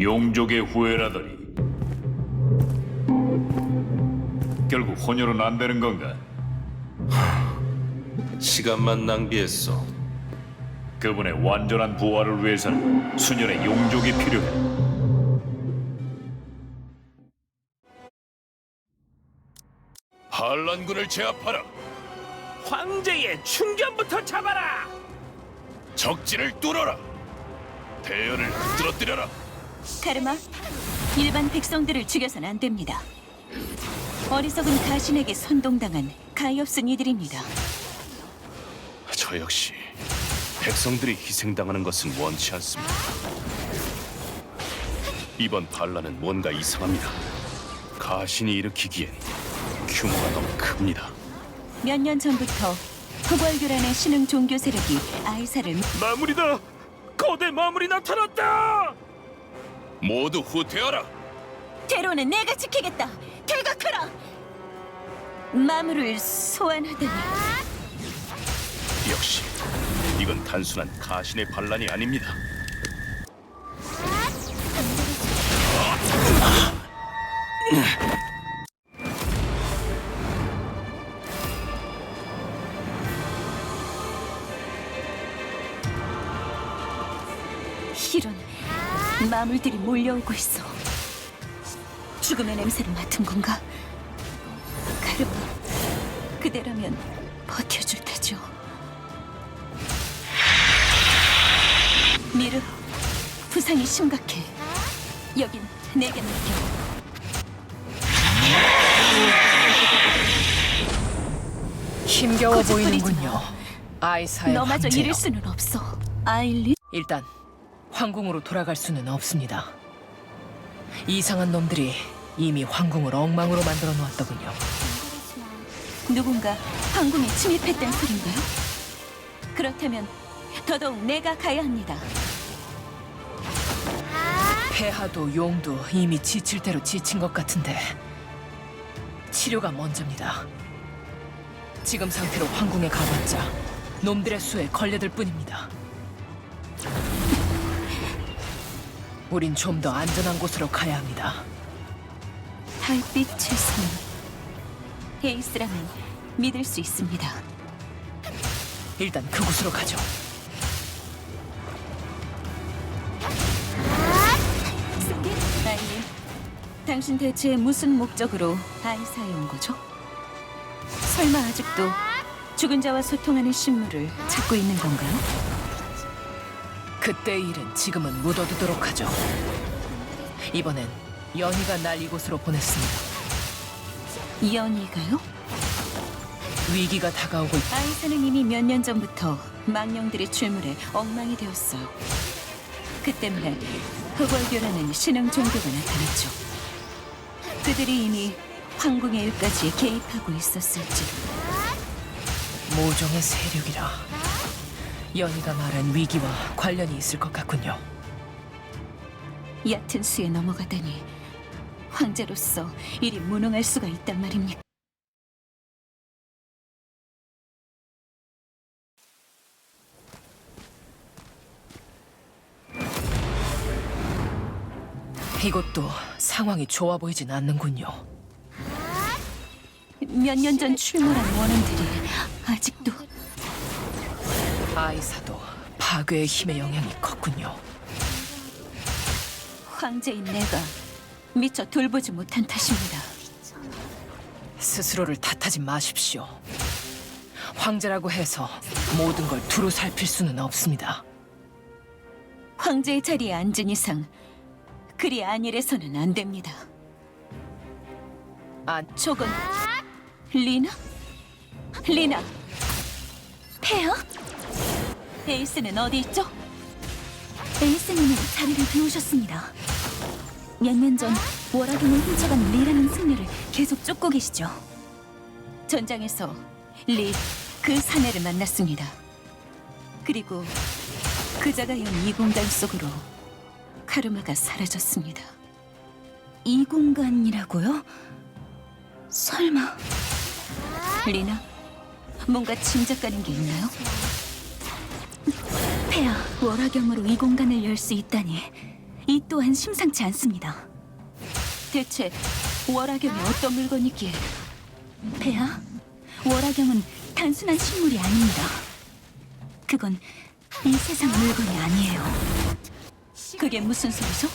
용족의 후예라더니 결국 혼혈은 안 되는 건가? 시간만 낭비했어. 그분의 완전한 부활을 위해서는 수년의 용족이 필요해. 반란군을 제압하라. 황제의 충견부터 잡아라! 적진을 뚫어라. 대열을 흔들어뜨려라. 카르마, 일반 백성들을 죽여선 안 됩니다. 어리석은 가신에게 선동당한 가엾은 이들입니다. 저 역시 백성들이 희생당하는 것은 원치 않습니다. 이번 반란은 뭔가 이상합니다. 가신이 일으키기엔 규모가 너무 큽니다. 몇 년 전부터 흑월교란의 신흥 종교 세력이 아이사를 마무리다! 거대 마무리 나타났다! 모두 후퇴하라. 테로는 내가 지키겠다. 퇴각하라. 마물을 소환하다니 역시 이건 단순한 가신의 반란이 아닙니다. 마물들이 몰려오고 있어. 죽음의 냄새를 맡은 건가? 카르마, 그대라면 버텨줄 테죠. 미르, 부상이 심각해. 여긴 내게 맡겨. 힘겨워 보이는군요. 마. 아이사의 너마저 황제요. 잃을 수는 없어. 아일린? 일단 황궁으로 돌아갈 수는 없습니다. 이상한 놈들이 이미 황궁을 엉망으로 만들어 놓았더군요. 누군가 황궁에 침입했다는 소린가요? 그렇다면 더더욱 내가 가야 합니다. 폐하도 용도 이미 지칠 대로 지친 것 같은데 치료가 먼저입니다. 지금 상태로 황궁에 가봤자 놈들의 수에 걸려들 뿐입니다. 우린 좀 더 안전한 곳으로 가야 합니다. 달빛의 손. 에이스라면 믿을 수 있습니다. 일단 그곳으로 가죠. 아일린, 당신 대체 무슨 목적으로 아이사에 온 거죠? 설마 아직도 죽은 자와 소통하는 신물을 찾고 있는 건가요? 그때의 일은 지금은 묻어두도록 하죠. 이번엔 연희가 날 이곳으로 보냈습니다. 연희가요? 위기가 다가오고 있... 아이사는 이미 몇 년 전부터 망령들의 출몰에 엉망이 되었어요. 그 때문에 흑월교라는 신흥 종교가 나타났죠. 그들이 이미 황궁의 일까지 개입하고 있었을지. 모종의 세력이라 연희가 말한 위기와 관련이 있을 것 같군요. 얕은 수에 넘어가다니 황제로서 이리 무능할 수가 있단 말입니까? 이것도 상황이 좋아 보이진 않는군요. 몇 년 전 출몰한 원혼들이 아직도 아이사도 파괴의 힘의 영향이 컸군요. 황제인 내가 미처 돌보지 못한 탓입니다. 스스로를 탓하지 마십시오. 황제라고 해서 모든 걸 두루 살필 수는 없습니다. 황제의 자리에 앉은 이상 그리 안일해서는 안 됩니다. 아, 저건 리나? 리나 폐하? 에이스는 어디 있죠? 에이스님은 자리를 비우셨습니다. 몇 년 전 워라경을 훔쳐간 리라는 승려를 계속 쫓고 계시죠. 전장에서 리 그 사내를 만났습니다. 그리고 그자가 연 이 공간 속으로 카르마가 사라졌습니다. 이 공간이라고요? 설마 리나 뭔가 짐작 가는 게 있나요? 폐하 월화경으로 이 공간을 열 수 있다니 이 또한 심상치 않습니다. 대체 월화경이 어떤 물건이기에? 폐하, 월화경은 단순한 식물이 아닙니다. 그건 이 세상 물건이 아니에요. 그게 무슨 소리죠?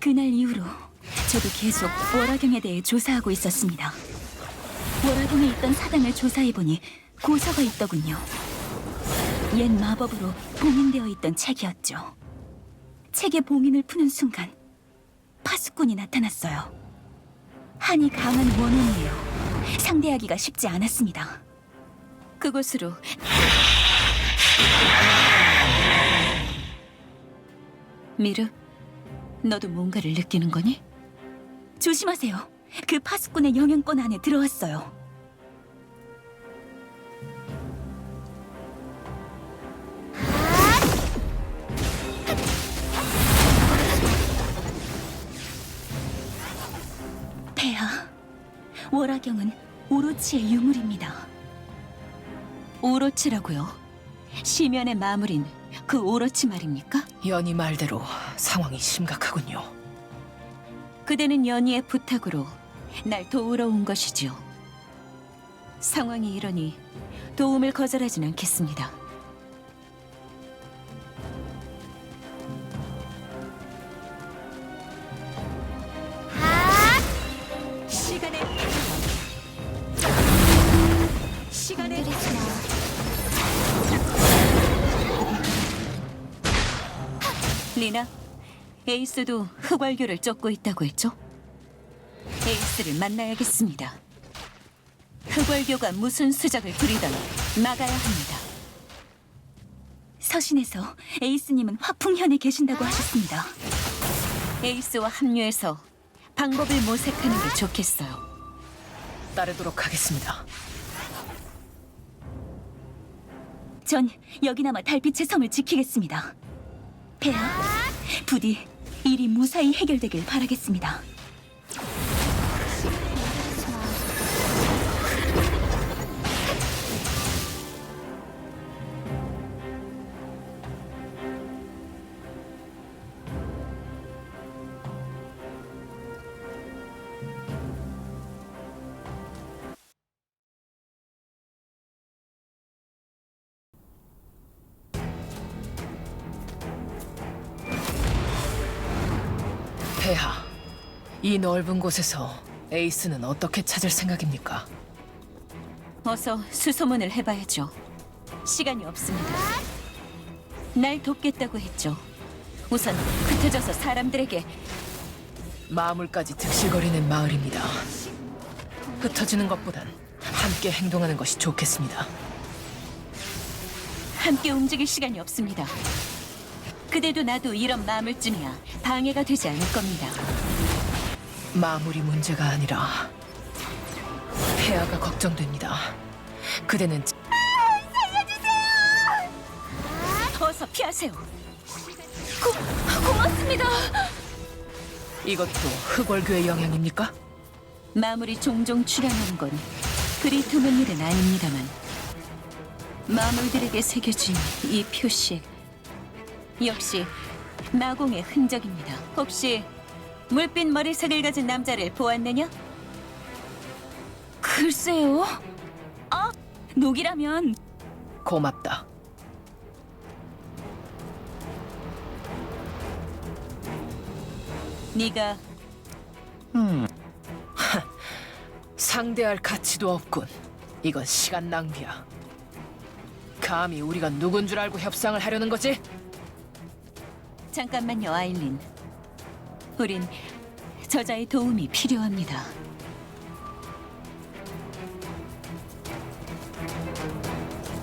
그날 이후로 저도 계속 월화경에 대해 조사하고 있었습니다. 월화경에 있던 사당을 조사해보니 고서가 있더군요. 옛 마법으로 봉인되어 있던 책이었죠. 책의 봉인을 푸는 순간 파수꾼이 나타났어요. 한이 강한 원혼이에요. 상대하기가 쉽지 않았습니다. 그곳으로 미르, 너도 뭔가를 느끼는 거니? 조심하세요. 그 파수꾼의 영향권 안에 들어왔어요. 월화경은 오로치의 유물입니다. 오로치라고요? 시면의 마물인 그 오로치 말입니까? 연희 말대로 상황이 심각하군요. 그대는 연희의 부탁으로 날 도우러 온 것이지요. 상황이 이러니 도움을 거절하진 않겠습니다. 리나, 에이스도 흑월교를 쫓고 있다고 했죠? 에이스를 만나야겠습니다. 흑월교가 무슨 수작을 부리던 막아야 합니다. 서신에서 에이스님은 화풍현에 계신다고 하셨습니다. 에이스와 합류해서 방법을 모색하는 게 좋겠어요. 따르도록 하겠습니다. 전 여기나마 달빛의 섬을 지키겠습니다. 폐하, 부디 일이 무사히 해결되길 바라겠습니다. 이 넓은 곳에서 에이스는 어떻게 찾을 생각입니까? 어서 수소문을 해봐야죠. 시간이 없습니다. 날 돕겠다고 했죠. 우선 흩어져서 사람들에게 마물까지 득실거리는 마을입니다. 흩어지는 것보단 함께 행동하는 것이 좋겠습니다. 함께 움직일 시간이 없습니다. 그대도 나도 이런 마음을쯤이야 방해가 되지 않을 겁니다. 마물이 문제가 아니라 폐하가 걱정됩니다. 그대는 어서 피하세요. 고, 고맙습니다. 이것도 흑월교의 영향입니까? 마물이 종종 출연하는 건 그리 드문 일은 아닙니다만 마물들에게 새겨진 이 표시 역시 마공의 흔적입니다. 혹시 물빛 머리색을 가진 남자를 보았느냐? 글쎄요. 아, 녹이라면 고맙다. 네가 상대할 가치도 없군. 이건 시간 낭비야. 감히 우리가 누군 줄 알고 협상을 하려는 거지? 잠깐만요, 아일린. 우린 저자의 도움이 필요합니다.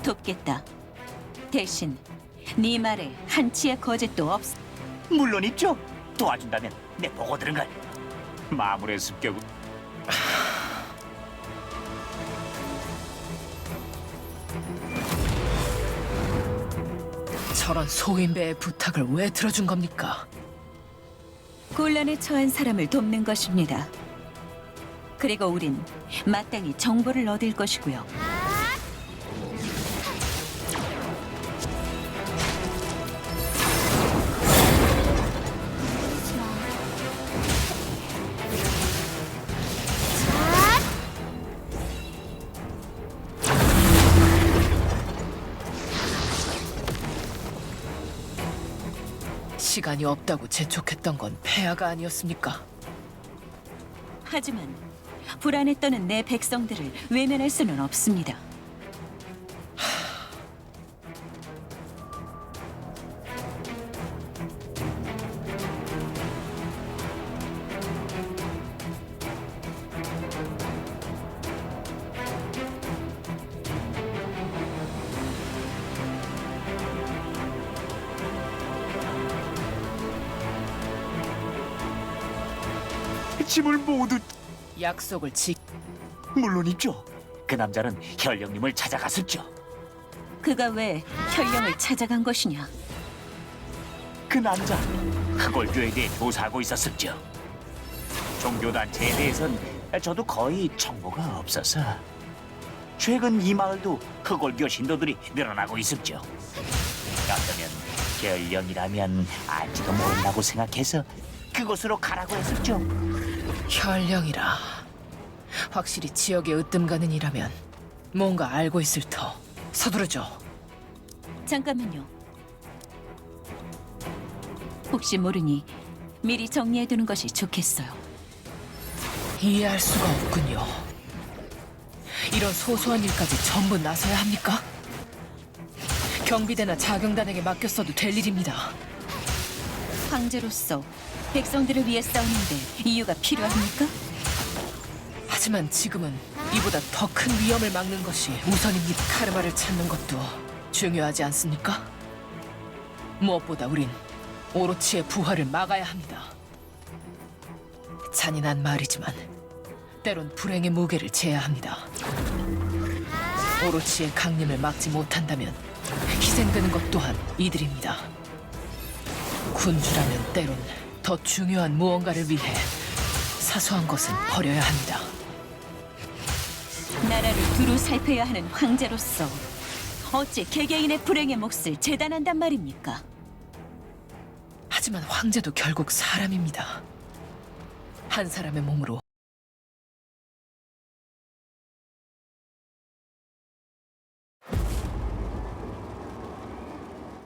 돕겠다. 대신 네 말에 한치의 거짓도 없. 물론 있죠. 도와준다면 내 보고 들은 걸. 마물의 습격 저런 소인배의 부탁을 왜 들어준 겁니까? 곤란에 처한 사람을 돕는 것입니다. 그리고 우린 마땅히 정보를 얻을 것이고요. 시간이 없다고 재촉했던 건 폐하가 아니었습니까? 하지만 불안에 떠는 내 백성들을 외면할 수는 없습니다. 약속을 지 물론이죠. 그 남자는 현령님을 찾아갔었죠. 그가 왜 현령을 찾아간 것이냐? 그 남자 흑월교에 대해 조사하고 있었었죠. 종교단체에 대해선 저도 거의 정보가 없어서 최근 이 마을도 흑월교 신도들이 늘어나고 있었죠. 어쩌면 현령이라면 알지도 모른다고 생각해서 그곳으로 가라고 했었죠. 현령이라. 확실히 지역에 으뜸 가는 이라면 뭔가 알고 있을 터. 서두르죠. 잠깐만요. 혹시 모르니 미리 정리해두는 것이 좋겠어요. 이해할 수가 없군요. 이런 소소한 일까지 전부 나서야 합니까? 경비대나 자경단에게 맡겼어도 될 일입니다. 황제로서 백성들을 위해 싸우는데 이유가 필요합니까? 하지만 지금은 이보다 더 큰 위험을 막는 것이 우선입니다. 카르마를 찾는 것도 중요하지 않습니까? 무엇보다 우린 오로치의 부활을 막아야 합니다. 잔인한 말이지만 때론 불행의 무게를 져야 합니다. 오로치의 강림을 막지 못한다면 희생되는 것 또한 이들입니다. 군주라면 때론 더 중요한 무언가를 위해 사소한 것은 버려야 합니다. 나라를 두루 살펴야 하는 황제로서 어찌 개개인의 불행의 몫을 재단한단 말입니까? 하지만 황제도 결국 사람입니다. 한 사람의 몸으로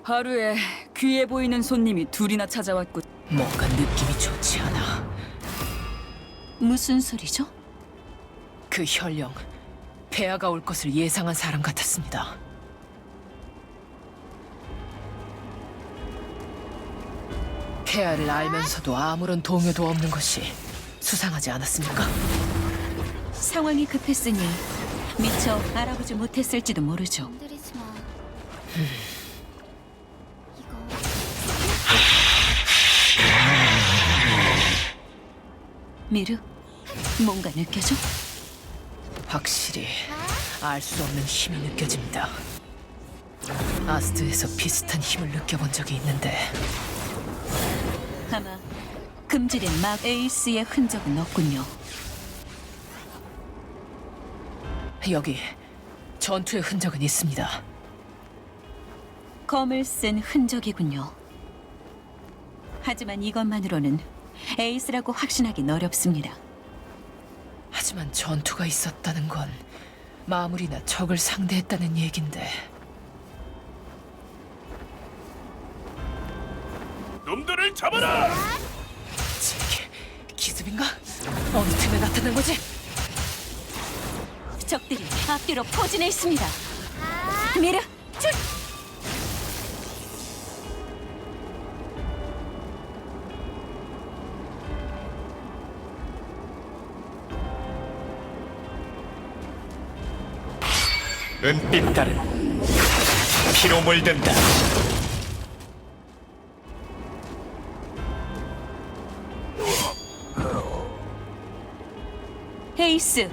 하루에 귀해 보이는 손님이 둘이나 찾아왔고 뭔가 느낌이 좋지 않아. 무슨 소리죠? 그 현령, 폐하가 올 것을 예상한 사람 같았습니다. 폐하를 알면서도 아무런 동요도 없는 것이 수상하지 않았습니까? 상황이 급했으니 미처 알아보지 못했을지도 모르죠. 건드리지 미르, 뭔가 느껴져? 확실히 알 수 없는 힘이 느껴집니다. 아스트에서 비슷한 힘을 느껴본 적이 있는데 아마 금지된 막 에이스의 흔적은 없군요. 여기 전투의 흔적은 있습니다. 검을 쓴 흔적이군요. 하지만 이것만으로는 에이스라고 확신하기 어렵습니다. 하지만 전투가 있었다는 건 마무리나 적을 상대했다는 얘긴데 놈들을 잡아라! 제게 기습인가? 어느 틈에 나타난 거지? 적들이 앞뒤로 포진해 있습니다. 미르, 은빛 달은 피로 물든다. 에이스,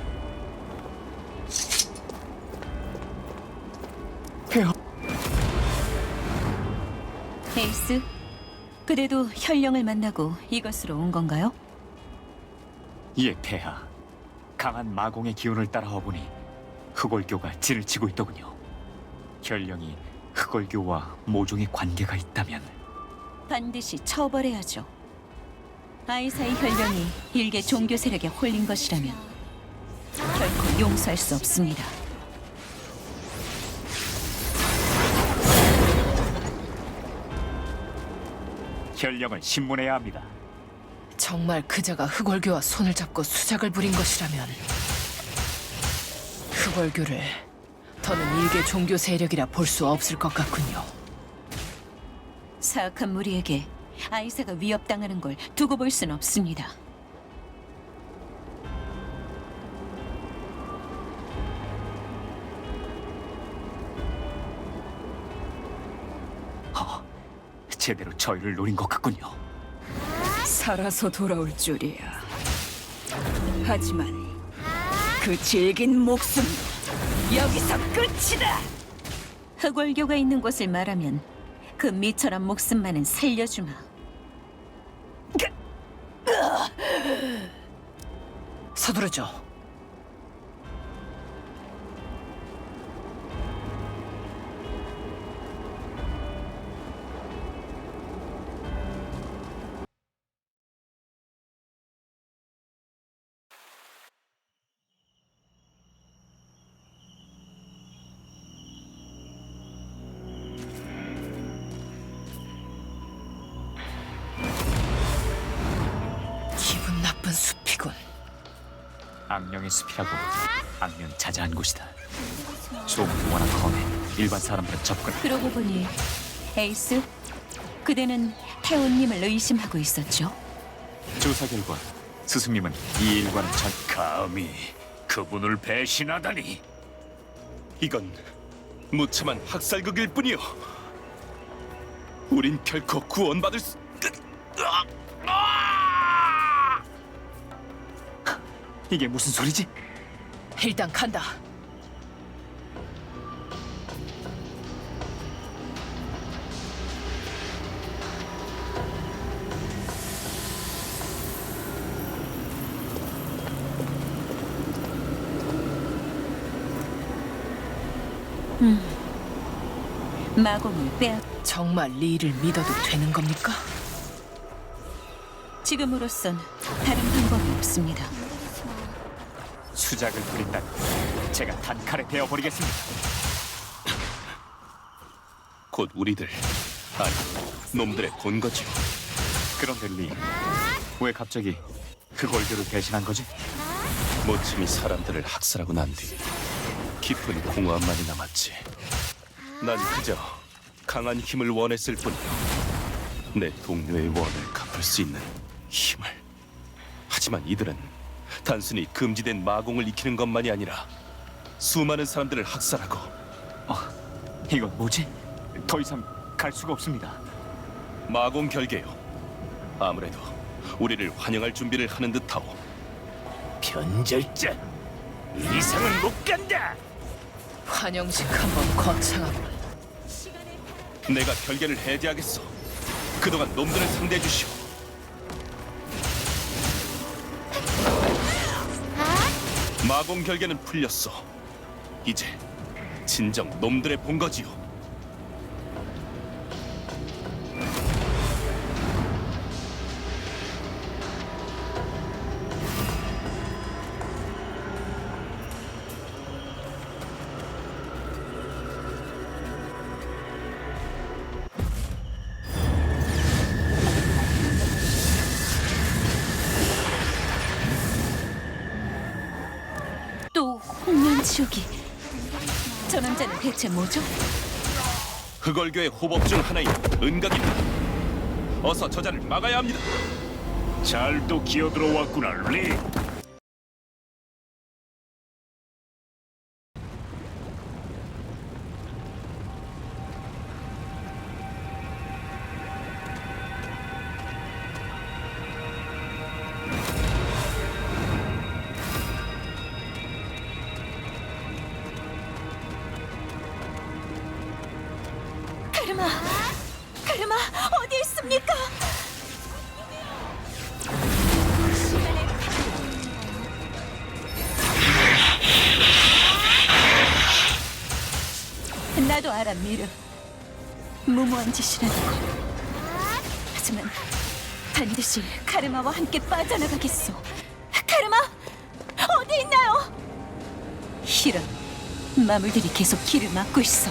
에이스, 그대도 현령을 만나고 이것으로 온 건가요? 예, 폐하. 강한 마공의 기운을 따라와 보니 흑월교가 진을 치고 있더군요. 현령이 흑월교와 모종의 관계가 있다면 반드시 처벌해야죠. 아이사의 현령이 일개 종교 세력에 홀린 것이라면 결코 용서할 수 없습니다. 현령을 신문해야 합니다. 정말 그자가 흑월교와 손을 잡고 수작을 부린 것이라면 흑월교를 더는 일개 종교 세력이라 볼 수 없을 것 같군요. 사악한 무리에게 아이사가 위협당하는 걸 두고 볼 순 없습니다. 제대로 저희를 노린 것 같군요. 살아서 돌아올 줄이야. 하지만 그 질긴 목숨도 여기서 끝이다. 흑월교가 있는 곳을 말하면 그 미천한 목숨만은 살려주마. 서두르죠. 악령의 숲이라고 악령 자자한 곳이다. 소문이 워낙 험해 일반 사람들은 접근. 그러고 보니 에이스, 그대는 태훈님을 의심하고 있었죠? 조사 결과 스승님은 이 일과는 전 감히 그분을 배신하다니. 이건 무참한 학살극일 뿐이요. 우린 결코 구원받을 수... 이게 무슨 소리지? 일단 간다. 마공을 빼앗. 정말 리를 믿어도 되는 겁니까? 지금으로선 다른 방법이 없습니다. 수작을 부린다면 제가 단칼에 베어버리겠습니다. 곧 우리들 아니 놈들의 본거지요. 그런데 리, 왜 갑자기 흑월교를 배신한 거지? 모침이 사람들을 학살하고 난 뒤 깊은 공허함만이 남았지. 난 그저 강한 힘을 원했을 뿐이요. 내 동료의 원을 갚을 수 있는 힘을. 하지만 이들은 단순히 금지된 마공을 익히는 것만이 아니라 수많은 사람들을 학살하고 어, 이건 뭐지? 더 이상 갈 수가 없습니다. 마공 결계요. 아무래도 우리를 환영할 준비를 하는 듯하오. 변절자. 이 이상은 못 간다. 환영식 한번 거창하군. 내가 결계를 해제하겠어. 그동안 놈들을 상대해 주시오. 마공 결계는 풀렸어. 이제 진정 놈들의 본거지요. 지옥이. 저 남자는 대체 뭐죠? 흑월교의 호법 중 하나인 은각입니다. 어서 저자를 막아야 합니다. 잘또 기어들어왔구나, 리. 나도 알아, 미르. 무모한 짓이라는 걸. 하지만 반드시 카르마와 함께 빠져나가겠소. 카르마! 어디 있나요? 이런 마물들이 계속 길을 막고 있어.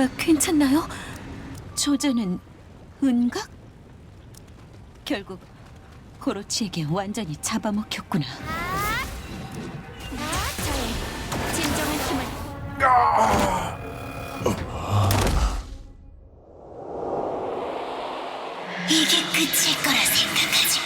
카르마 괜찮나요? 저자는 은각? 결국 고로치에게 완전히 잡아먹혔구나. 힘을 이게 끝일 거라 생각하지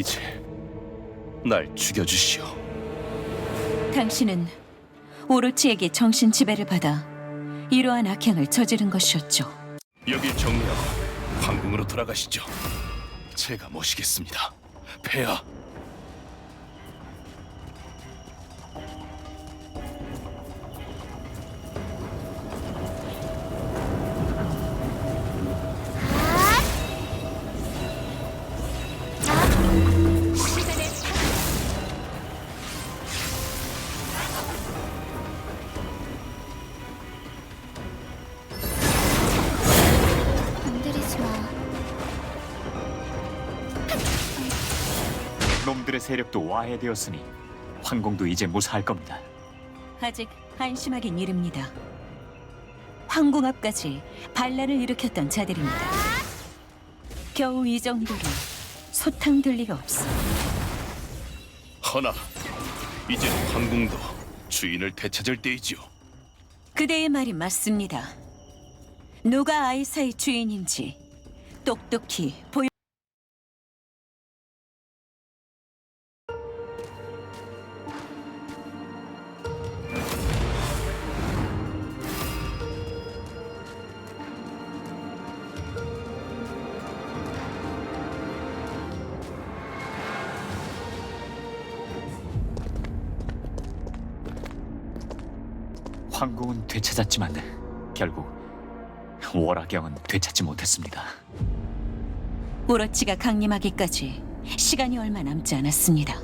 이제 날 죽여주시오. 당신은 오로치에게 정신 지배를 받아 이러한 악행을 저지른 것이었죠. 여길 정리하고 황궁으로 돌아가시죠. 제가 모시겠습니다. 폐하. 놈들의 세력도 와해되었으니 황공도 이제 무사할 겁니다. 아직 안심하긴 이릅니다. 황궁 앞까지 반란을 일으켰던 자들입니다. 겨우 이 정도로 소탕 들 리가 없어. 허나 이제 황궁도 주인을 되찾을 때이지요. 그대의 말이 맞습니다. 누가 아이사의 주인인지 똑똑히 보여. 되찾았지만 결국 월화경은 되찾지 못했습니다. 오로치가 강림하기까지 시간이 얼마 남지 않았습니다.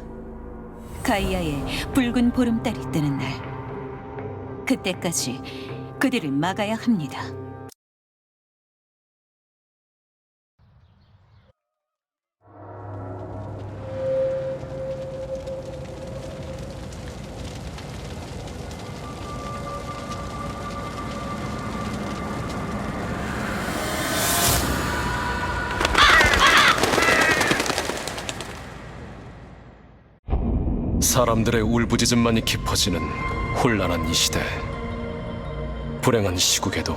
가이아의 붉은 보름달이 뜨는 날. 그때까지 그들을 막아야 합니다. 사람들의 울부짖음만이 깊어지는 혼란한 이 시대. 불행한 시국에도